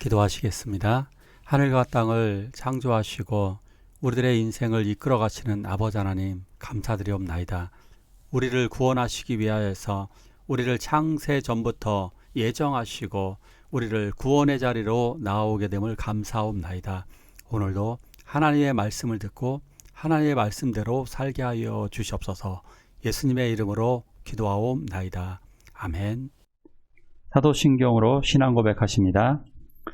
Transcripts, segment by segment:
기도하시겠습니다. 하늘과 땅을 창조하시고 우리들의 인생을 이끌어 가시는 아버지 하나님 감사드리옵나이다. 우리를 구원하시기 위하여서 우리를 창세 전부터 예정하시고 우리를 구원의 자리로 나오게 됨을 감사옵나이다. 오늘도 하나님의 말씀을 듣고 하나님의 말씀대로 살게 하여 주시옵소서. 예수님의 이름으로 기도하옵나이다. 아멘. 사도신경으로 신앙 고백하십니다.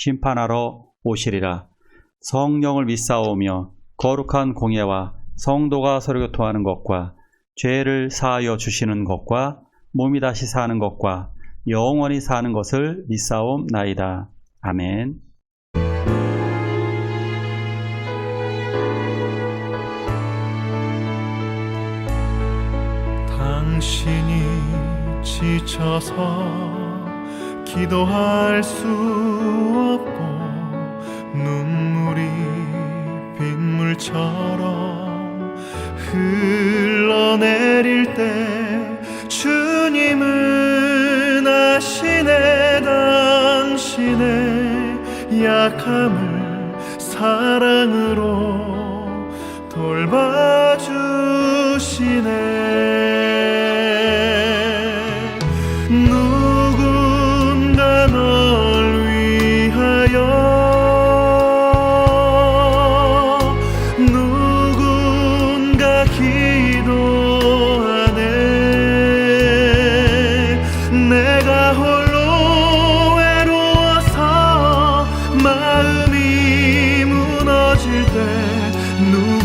심판하러 오시리라. 성령을 믿사오며 거룩한 공예와 성도가 서로 교통하는 것과 죄를 사하여 주시는 것과 몸이 다시 사는 것과 영원히 사는 것을 믿사옵나이다. 아멘. 지쳐서 기도할 수 없고 눈물이 빗물처럼 흘러내릴 때 주님은 아시네 당신의 약함을 사랑으로 돌봐주시네 때누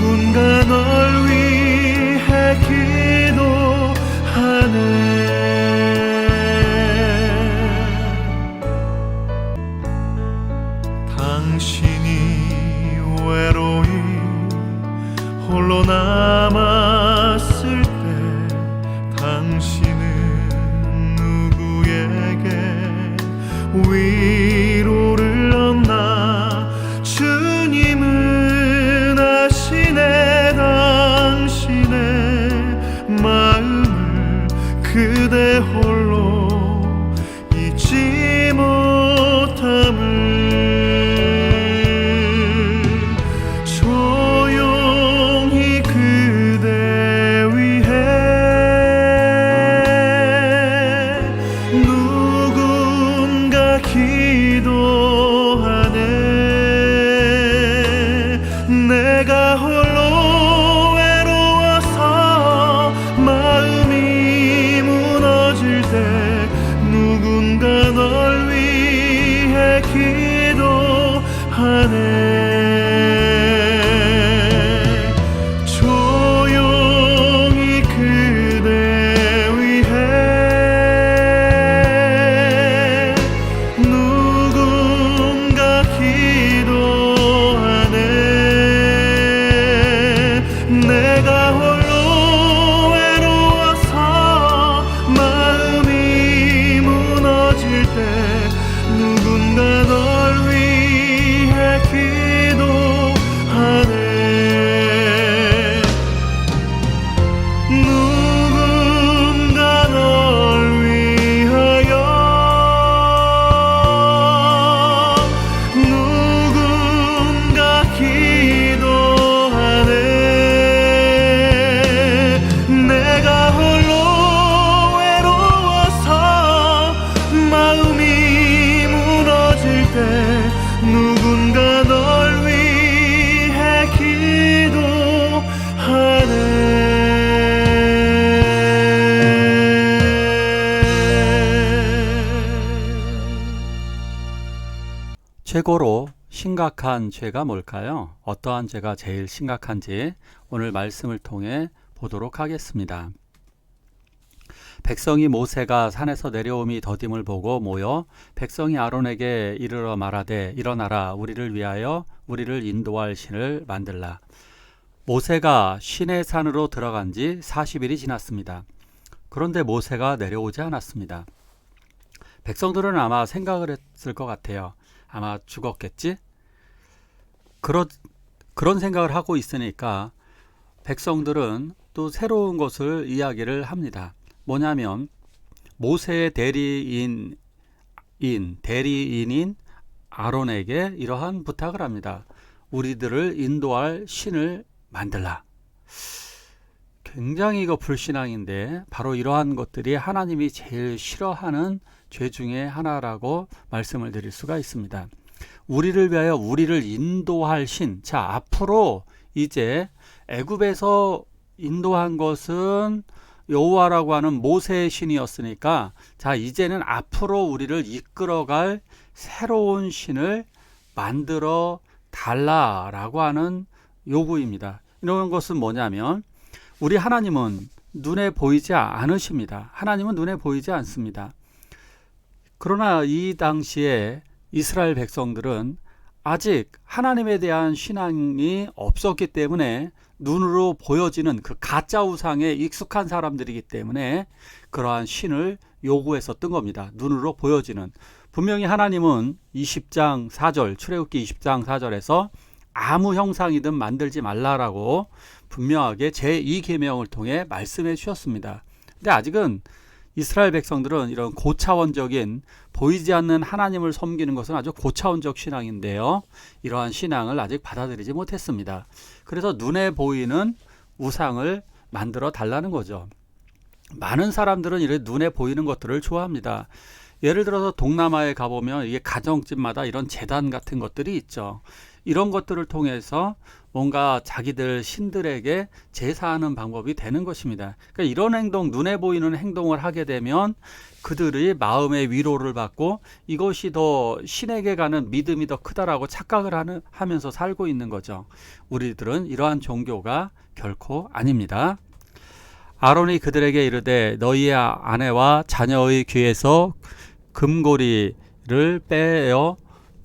그대 홀 누군가 널 위해 기도하네 최고로 심각한 죄가 뭘까요? 어떠한 죄가 제일 심각한지 오늘 말씀을 통해 보도록 하겠습니다. 백성이 모세가 산에서 내려옴이 더딤을 보고 모여 백성이 아론에게 이르러 말하되 일어나라 우리를 위하여 우리를 인도할 신을 만들라. 모세가 신의 산으로 들어간 지 40일이 지났습니다. 그런데 모세가 내려오지 않았습니다. 백성들은 아마 생각을 했을 것 같아요. 아마 죽었겠지? 그런, 그런 생각을 하고 있으니까 백성들은 또 새로운 것을 이야기를 합니다. 뭐냐면 모세의 대리인 인 대리인인 아론에게 이러한 부탁을 합니다. 우리들을 인도할 신을 만들라. 굉장히 이거 불신앙인데 바로 이러한 것들이 하나님이 제일 싫어하는 죄 중에 하나라고 말씀을 드릴 수가 있습니다. 우리를 위하여 우리를 인도할 신. 자, 앞으로 이제 애굽에서 인도한 것은 여호와라고 하는 모세의 신이었으니까 자, 이제는 앞으로 우리를 이끌어갈 새로운 신을 만들어 달라라고 하는 요구입니다. 이런 것은 뭐냐면 우리 하나님은 눈에 보이지 않으십니다. 하나님은 눈에 보이지 않습니다. 그러나 이 당시에 이스라엘 백성들은 아직 하나님에 대한 신앙이 없었기 때문에 눈으로 보여지는 그 가짜 우상에 익숙한 사람들이기 때문에 그러한 신을 요구했었던 겁니다. 눈으로 보여지는. 분명히 하나님은 20장 4절, 출애굽기 20장 4절에서 아무 형상이든 만들지 말라라고 분명하게 제2계명을 통해 말씀해 주셨습니다. 근데 아직은 이스라엘 백성들은 이런 고차원적인 보이지 않는 하나님을 섬기는 것은 아주 고차원적 신앙인데요. 이러한 신앙을 아직 받아들이지 못했습니다. 그래서 눈에 보이는 우상을 만들어 달라는 거죠. 많은 사람들은 이런 눈에 보이는 것들을 좋아합니다. 예를 들어서 동남아에 가보면 이게 가정집마다 이런 재단 같은 것들이 있죠. 이런 것들을 통해서 뭔가 자기들 신들에게 제사하는 방법이 되는 것입니다. 그러니까 이런 행동, 눈에 보이는 행동을 하게 되면 그들의 마음의 위로를 받고 이것이 더 신에게 가는 믿음이 더 크다라고 착각을 하는, 하면서 살고 있는 거죠. 우리들은 이러한 종교가 결코 아닙니다. 아론이 그들에게 이르되 너희의 아내와 자녀의 귀에서 금고리를 빼어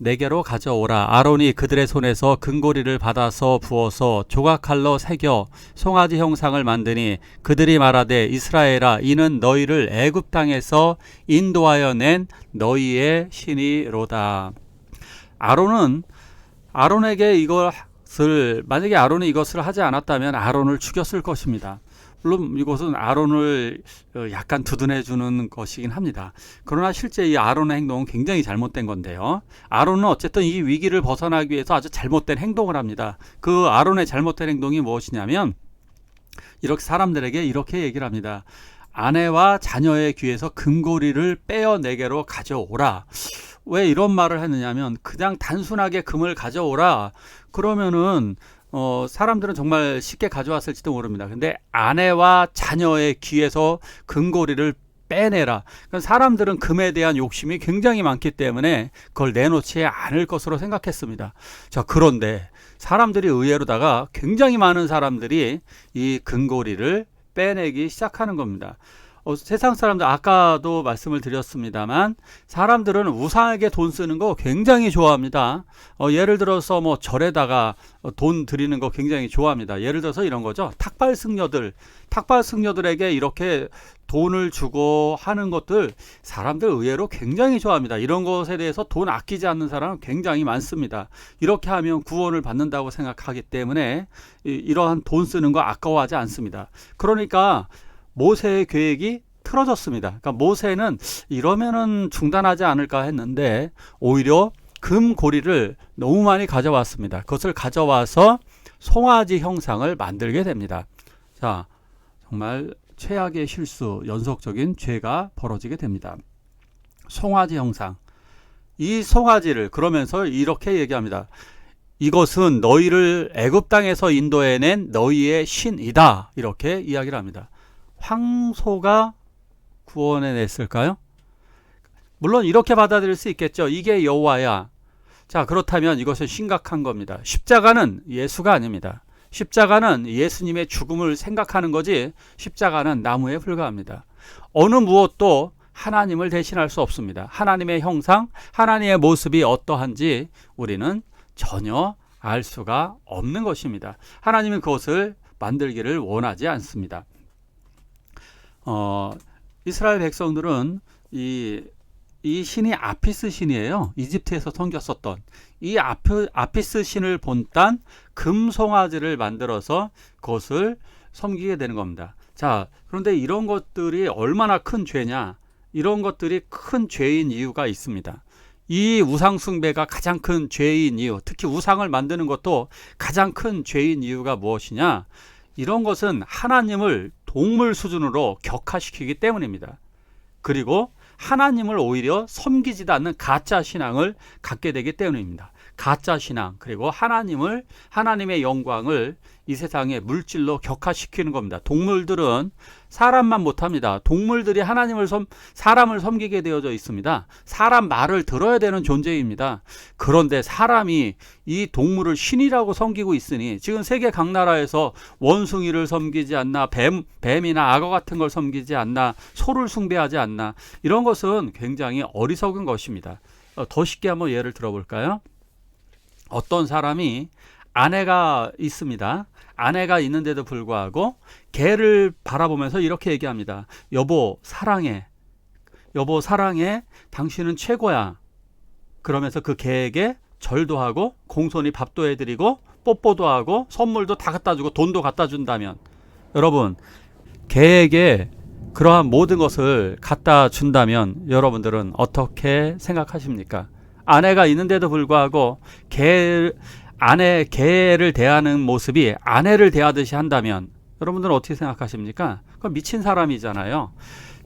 내게로 가져오라. 아론이 그들의 손에서 금고리를 받아서 부어서 조각칼로 새겨 송아지 형상을 만드니 그들이 말하되 이스라엘아 이는 너희를 애굽 땅에서 인도하여 낸 너희의 신이로다. 아론은 아론에게 이것을 만약에 아론이 이것을 하지 않았다면 아론을 죽였을 것입니다. 물론 이것은 아론을 어, 약간 두둔해 주는 것이긴 합니다. 그러나 실제 이 아론의 행동은 굉장히 잘못된 건데요. 아론은 어쨌든 이 위기를 벗어나기 위해서 아주 잘못된 행동을 합니다. 그 아론의 잘못된 행동이 무엇이냐면 이렇게 사람들에게 이렇게 얘기를 합니다. 아내와 자녀의 귀에서 금고리를 빼어 내게로 가져오라. 왜 이런 말을 했느냐면 그냥 단순하게 금을 가져오라. 그러면은 어, 사람들은 정말 쉽게 가져왔을지도 모릅니다. 근데 아내와 자녀의 귀에서 금고리를 빼내라. 그러니까 사람들은 금에 대한 욕심이 굉장히 많기 때문에 그걸 내놓지 않을 것으로 생각했습니다. 자, 그런데 사람들이 의외로다가 굉장히 많은 사람들이 이 금고리를 빼내기 시작하는 겁니다. 어, 세상 사람들 아까도 말씀을 드렸습니다만 사람들은 우상에게 돈 쓰는 거 굉장히 좋아합니다. 어, 예를 들어서 뭐 절에다가 어, 돈 드리는 거 굉장히 좋아합니다. 예를 들어서 이런 거죠. 탁발 승려들, 탁발 승려들에게 이렇게 돈을 주고 하는 것들 사람들 의외로 굉장히 좋아합니다. 이런 것에 대해서 돈 아끼지 않는 사람은 굉장히 많습니다. 이렇게 하면 구원을 받는다고 생각하기 때문에 이, 이러한 돈 쓰는 거 아까워하지 않습니다. 그러니까 모세의 계획이 틀어졌습니다. 그러니까 모세는 이러면은 중단하지 않을까 했는데 오히려 금고리를 너무 많이 가져왔습니다. 그것을 가져와서 송아지 형상을 만들게 됩니다. 자, 정말 최악의 실수, 연속적인 죄가 벌어지게 됩니다. 송아지 형상. 이 송아지를 그러면서 이렇게 얘기합니다. 이것은 너희를 애굽 땅에서 인도해낸 너희의 신이다. 이렇게 이야기를 합니다. 황소가 구원해 냈을까요? 물론 이렇게 받아들일 수 있겠죠. 이게 여호와야. 자, 그렇다면 이것은 심각한 겁니다. 십자가는 예수가 아닙니다. 십자가는 예수님의 죽음을 생각하는 거지 십자가는 나무에 불과합니다. 어느 무엇도 하나님을 대신할 수 없습니다. 하나님의 형상, 하나님의 모습이 어떠한지 우리는 전혀 알 수가 없는 것입니다. 하나님은 그것을 만들기를 원하지 않습니다. 어, 이스라엘 백성들은 이, 이 신이 아피스 신이에요. 이집트에서 섬겼었던 이 아피, 아피스 신을 본딴 금송아지를 만들어서 그것을 섬기게 되는 겁니다. 자, 그런데 이런 것들이 얼마나 큰 죄냐? 이런 것들이 큰 죄인 이유가 있습니다. 이 우상숭배가 가장 큰 죄인 이유, 특히 우상을 만드는 것도 가장 큰 죄인 이유가 무엇이냐? 이런 것은 하나님을 동물 수준으로 격화시키기 때문입니다. 그리고 하나님을 오히려 섬기지도 않는 가짜 신앙을 갖게 되기 때문입니다. 가짜 신앙 그리고 하나님을 하나님의 영광을 이 세상에 물질로 격화시키는 겁니다. 동물들은 사람만 못합니다. 동물들이 하나님을 섬 사람을 섬기게 되어져 있습니다. 사람 말을 들어야 되는 존재입니다. 그런데 사람이 이 동물을 신이라고 섬기고 있으니 지금 세계 각 나라에서 원숭이를 섬기지 않나 뱀 뱀이나 악어 같은 걸 섬기지 않나 소를 숭배하지 않나 이런 것은 굉장히 어리석은 것입니다. 어, 더 쉽게 한번 예를 들어볼까요? 어떤 사람이 아내가 있습니다. 아내가 있는데도 불구하고 개를 바라보면서 이렇게 얘기합니다. 여보, 사랑해. 여보, 사랑해. 당신은 최고야. 그러면서 그 개에게 절도 하고 공손히 밥도 해드리고 뽀뽀도 하고 선물도 다 갖다 주고 돈도 갖다 준다면 여러분 개에게 그러한 모든 것을 갖다 준다면 여러분들은 어떻게 생각하십니까? 아내가 있는데도 불구하고 개 아내 개를 대하는 모습이 아내를 대하듯이 한다면 여러분들은 어떻게 생각하십니까? 그건 미친 사람이잖아요.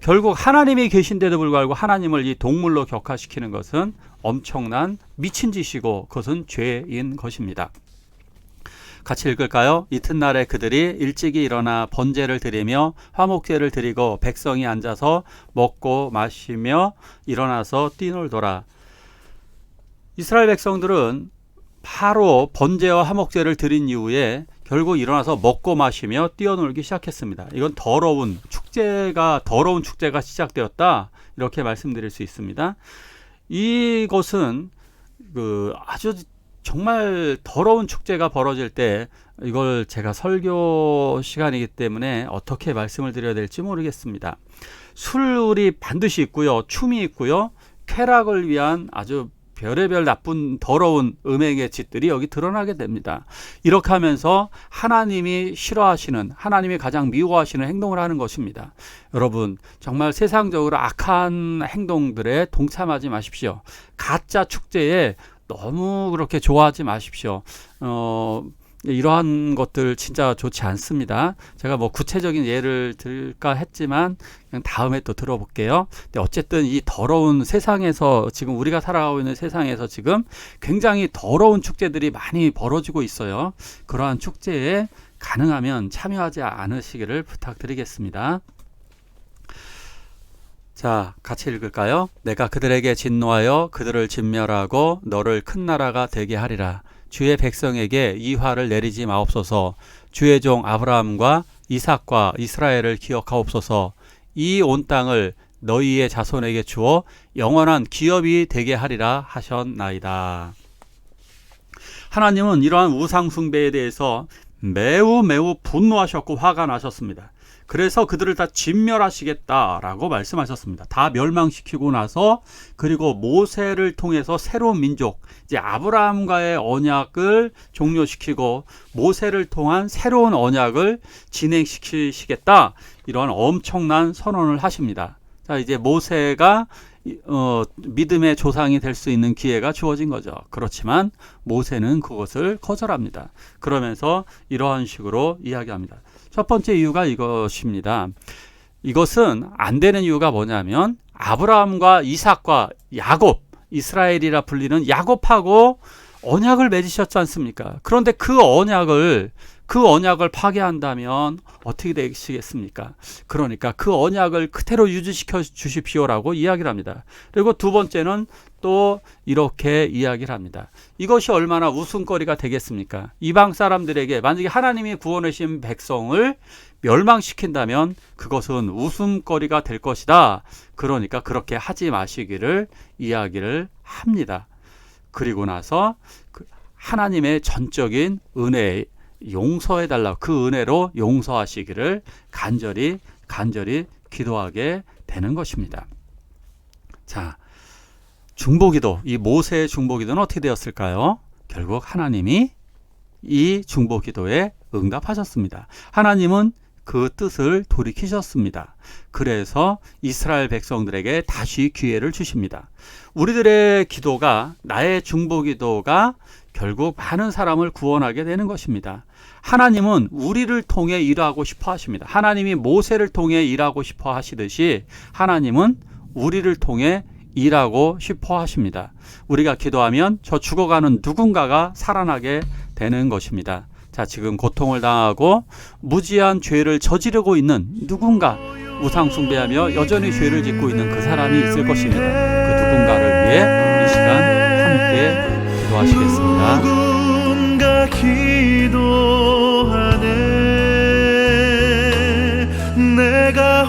결국 하나님이 계신데도 불구하고 하나님을 이 동물로 격화시키는 것은 엄청난 미친 짓이고 그것은 죄인 것입니다. 같이 읽을까요? 이튿날에 그들이 일찍이 일어나 번제를 드리며 화목제를 드리고 백성이 앉아서 먹고 마시며 일어나서 뛰놀더라. 이스라엘 백성들은 바로 번제와 화목제를 드린 이후에 결국 일어나서 먹고 마시며 뛰어놀기 시작했습니다. 이건 더러운 축제가 더러운 축제가 시작되었다 이렇게 말씀드릴 수 있습니다. 이것은 그 아주 정말 더러운 축제가 벌어질 때 이걸 제가 설교 시간이기 때문에 어떻게 말씀을 드려야 될지 모르겠습니다. 술이 반드시 있고요, 춤이 있고요, 쾌락을 위한 아주 별의별 나쁜 더러운 음행의 짓들이 여기 드러나게 됩니다. 이렇게 하면서 하나님이 싫어하시는 하나님이 가장 미워하시는 행동을 하는 것입니다. 여러분 정말 세상적으로 악한 행동들에 동참하지 마십시오. 가짜 축제에 너무 그렇게 좋아하지 마십시오. 어, 이러한 것들 진짜 좋지 않습니다. 제가 뭐 구체적인 예를 들까 했지만 그냥 다음에 또 들어볼게요. 근데 어쨌든 이 더러운 세상에서 지금 우리가 살아가고 있는 세상에서 지금 굉장히 더러운 축제들이 많이 벌어지고 있어요. 그러한 축제에 가능하면 참여하지 않으시기를 부탁드리겠습니다. 자, 같이 읽을까요? 내가 그들에게 진노하여 그들을 진멸하고 너를 큰 나라가 되게 하리라. 주의 백성에게 이 화를 내리지 마옵소서. 주의 종 아브라함과 이삭과 이스라엘을 기억하옵소서. 이 온 땅을 너희의 자손에게 주어 영원한 기업이 되게 하리라 하셨나이다. 하나님은 이러한 우상 숭배에 대해서 매우 매우 분노하셨고 화가 나셨습니다. 그래서 그들을 다 진멸하시겠다라고 말씀하셨습니다. 다 멸망시키고 나서 그리고 모세를 통해서 새로운 민족, 이제 아브라함과의 언약을 종료시키고 모세를 통한 새로운 언약을 진행시키시겠다. 이런 엄청난 선언을 하십니다. 자, 이제 모세가 어, 믿음의 조상이 될 수 있는 기회가 주어진 거죠. 그렇지만 모세는 그것을 거절합니다. 그러면서 이러한 식으로 이야기합니다. 첫 번째 이유가 이것입니다. 이것은 안 되는 이유가 뭐냐면 아브라함과 이삭과 야곱, 이스라엘이라 불리는 야곱하고 언약을 맺으셨지 않습니까? 그런데 그 언약을 그 언약을 파괴한다면 어떻게 되시겠습니까? 그러니까 그 언약을 그대로 유지시켜 주십시오라고 이야기를 합니다. 그리고 두 번째는 또 이렇게 이야기를 합니다. 이것이 얼마나 웃음거리가 되겠습니까? 이방 사람들에게 만약에 하나님이 구원하신 백성을 멸망시킨다면 그것은 웃음거리가 될 것이다. 그러니까 그렇게 하지 마시기를 이야기를 합니다. 그리고 나서 그 하나님의 전적인 은혜 용서해 달라 그 은혜로 용서하시기를 간절히 간절히 기도하게 되는 것입니다. 자, 중보기도 이 모세의 중보기도는 어떻게 되었을까요? 결국 하나님이 이 중보기도에 응답하셨습니다. 하나님은 그 뜻을 돌이키셨습니다. 그래서 이스라엘 백성들에게 다시 기회를 주십니다. 우리들의 기도가 나의 중보 기도가 결국 많은 사람을 구원하게 되는 것입니다. 하나님은 우리를 통해 일하고 싶어 하십니다. 하나님이 모세를 통해 일하고 싶어 하시듯이 하나님은 우리를 통해 일하고 싶어 하십니다. 우리가 기도하면 저 죽어가는 누군가가 살아나게 되는 것입니다. 자, 지금 고통을 당하고 무지한 죄를 저지르고 있는 누군가 우상숭배하며 여전히 죄를 짓고 있는 그 사람이 있을 것입니다. 그 누군가를 위해 이 시간 함께 기도하시겠습니다. 누군가 기도하네. 내가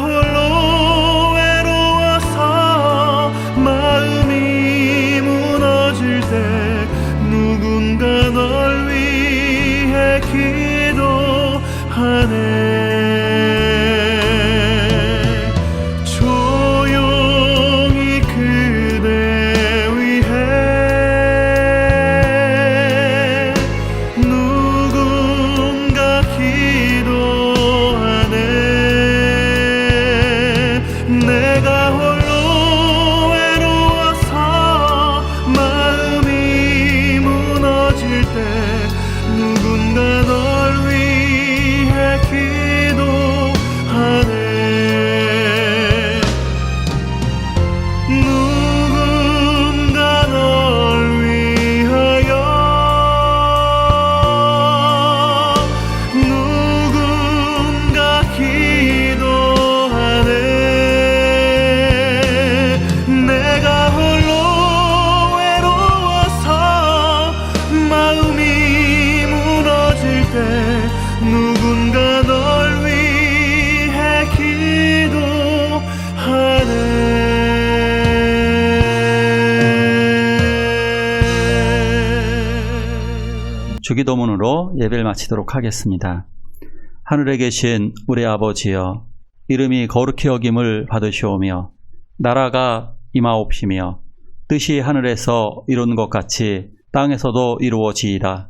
주기도문으로 예배를 마치도록 하겠습니다. 하늘에 계신 우리 아버지여 이름이 거룩히 여김을 받으시오며 나라가 임하옵시며 뜻이 하늘에서 이룬 것 같이 땅에서도 이루어지이다.